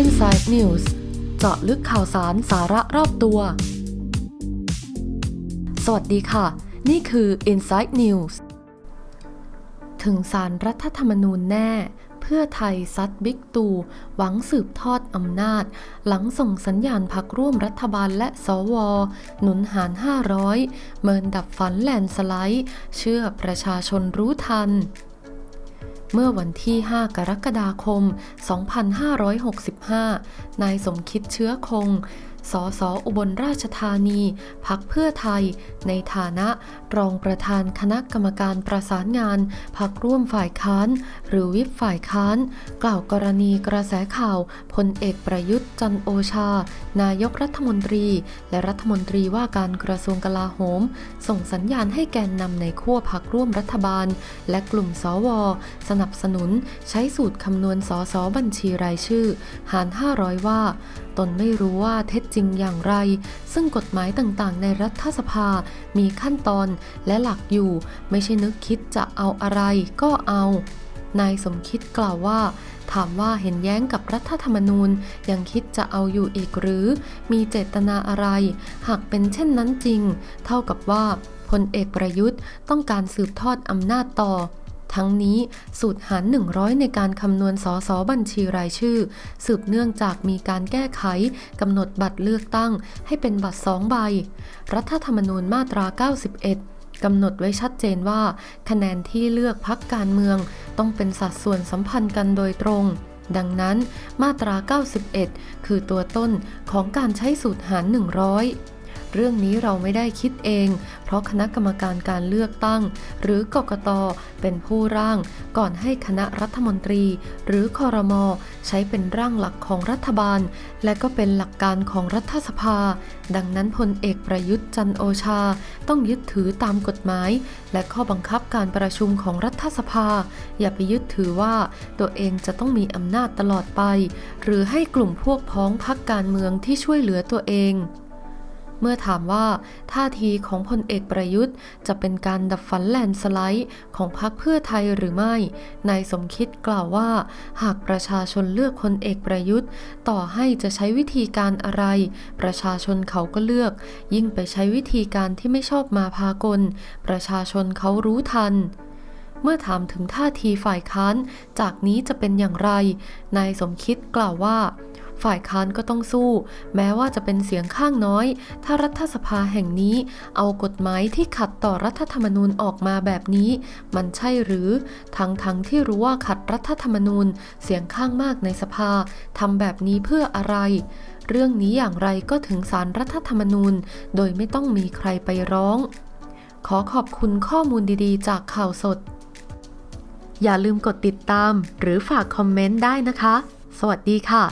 Inside News เจาะลึกข่าวสารสาระรอบตัว สวัสดีค่ะ นี่คือ Inside News ถึงสารรัฐธรรมนูญแน่ เพื่อไทยซัดบิ๊กตู่หวังสืบทอดอำนาจ หลังส่งสัญญาณพักร่วมรัฐบาลและสว หนุนหาร 500 เมินดับฝันแลนด์สไลด์ เชื่อประชาชนรู้ทัน เมื่อวันที่ 5 กรกฎาคม 2565 นายสมคิดเชื้อคง สสอุบลราชธานี พักเพื่อไทย ในฐานะรองประธานคณะกรรมการประสานงาน พักร่วมฝ่ายค้าน หรือวิปฝ่ายค้าน กล่าวกรณีกระแสข่าวพลเอกประยุทธ์จันโอชา นายกรัฐมนตรี และรัฐมนตรีว่าการกระทรวงกลาโหม ส่งสัญญาณให้แกนนำในขั้วพักร่วมรัฐบาล และกลุ่มสว สนับสนุนใช้สูตรคำนวณสสบัญชีรายชื่อ หาร 500 ว่า ตนไม่รู้ว่าเท็จจริงอย่างไร ซึ่งกฎหมายต่างๆ ในรัฐสภา มีขั้นตอนและหลักอยู่ ไม่ใช่นึกคิดจะเอาอะไรก็เอา นายสมคิดกล่าวว่า ถามว่าเห็นแย้งกับรัฐธรรมนูญยังคิดจะเอาอยู่อีกหรือ มีเจตนาอะไร หากเป็นเช่นนั้นจริง เท่ากับว่าพลเอกประยุทธ์ต้องการสืบทอดอำนาจต่อ ทั้งนี้สูตรหาร 100 ในการคำนวณสสบัญชีรายชื่อ สืบเนื่องจากมีการแก้ไขกำหนดบัตรเลือกตั้ง ให้เป็นบัตรสองใบ รัฐธรรมนูญมาตรา 91กำหนดไว้ชัดเจนว่า คะแนนที่เลือกพักการเมือง ต้องเป็นสัดส่วนสัมพันธ์กันโดยตรง ดังนั้นมาตรา 91 คือตัวต้นของการใช้สูตรหาร 100 เรื่องนี้เราไม่ได้คิดเอง เพราะคณะกรรมการการเลือกตั้ง หรือกกตเป็นผู้ร่าง ก่อนให้คณะรัฐมนตรี หรือคอรมอใช้เป็นร่างหลักของรัฐบาล และก็เป็นหลักการของรัฐสภา ดังนั้นพลเอกประยุทธ์จันโอชา ต้องยึดถือตามกฎหมาย และข้อบังคับการประชุมของรัฐสภา อย่าไปยึดถือว่าตัวเองจะต้องมีอำนาจตลอดไป หรือให้กลุ่มพวกพ้องพักการเมืองที่ช่วยเหลือตัวเอง เมื่อถามว่าท่าทีของพลเอกประยุทธ์ จะเป็นการดับฝันแลนสไลด์ของพรรคเพื่อไทยหรือไม่ นายสมคิดกล่าวว่า หากประชาชนเลือกพลเอกประยุทธ์ ต่อให้จะใช้วิธีการอะไร ประชาชนเขาก็เลือก ยิ่งไปใช้วิธีการที่ไม่ชอบมาพากล ประชาชนเขารู้ทันเมื่อถามถึงท่าทีฝ่ายค้าน จากนี้จะเป็นอย่างไร นายสมคิดกล่าวว่า ฝ่ายค้านก็ต้องสู้ แม้ว่าจะเป็นเสียงข้างน้อย ถ้ารัฐสภาแห่งนี้ เอากฎหมายที่ขัดต่อรัฐธรรมนูญออกมาแบบนี้ มันใช่หรือ ทั้งทั้งที่รู้ว่าขัดรัฐธรรมนูญ เสียงข้างมากในสภาทำแบบนี้เพื่ออะไรเรื่องนี้อย่างไรก็ถึงสารรัฐธรรมนูญ โดยไม่ต้องมีใครไปร้อง ขอขอบคุณข้อมูลดีๆ จากข่าวสด อย่าลืมกดติดตาม หรือฝากคอมเมนต์ได้นะคะ สวัสดีค่ะ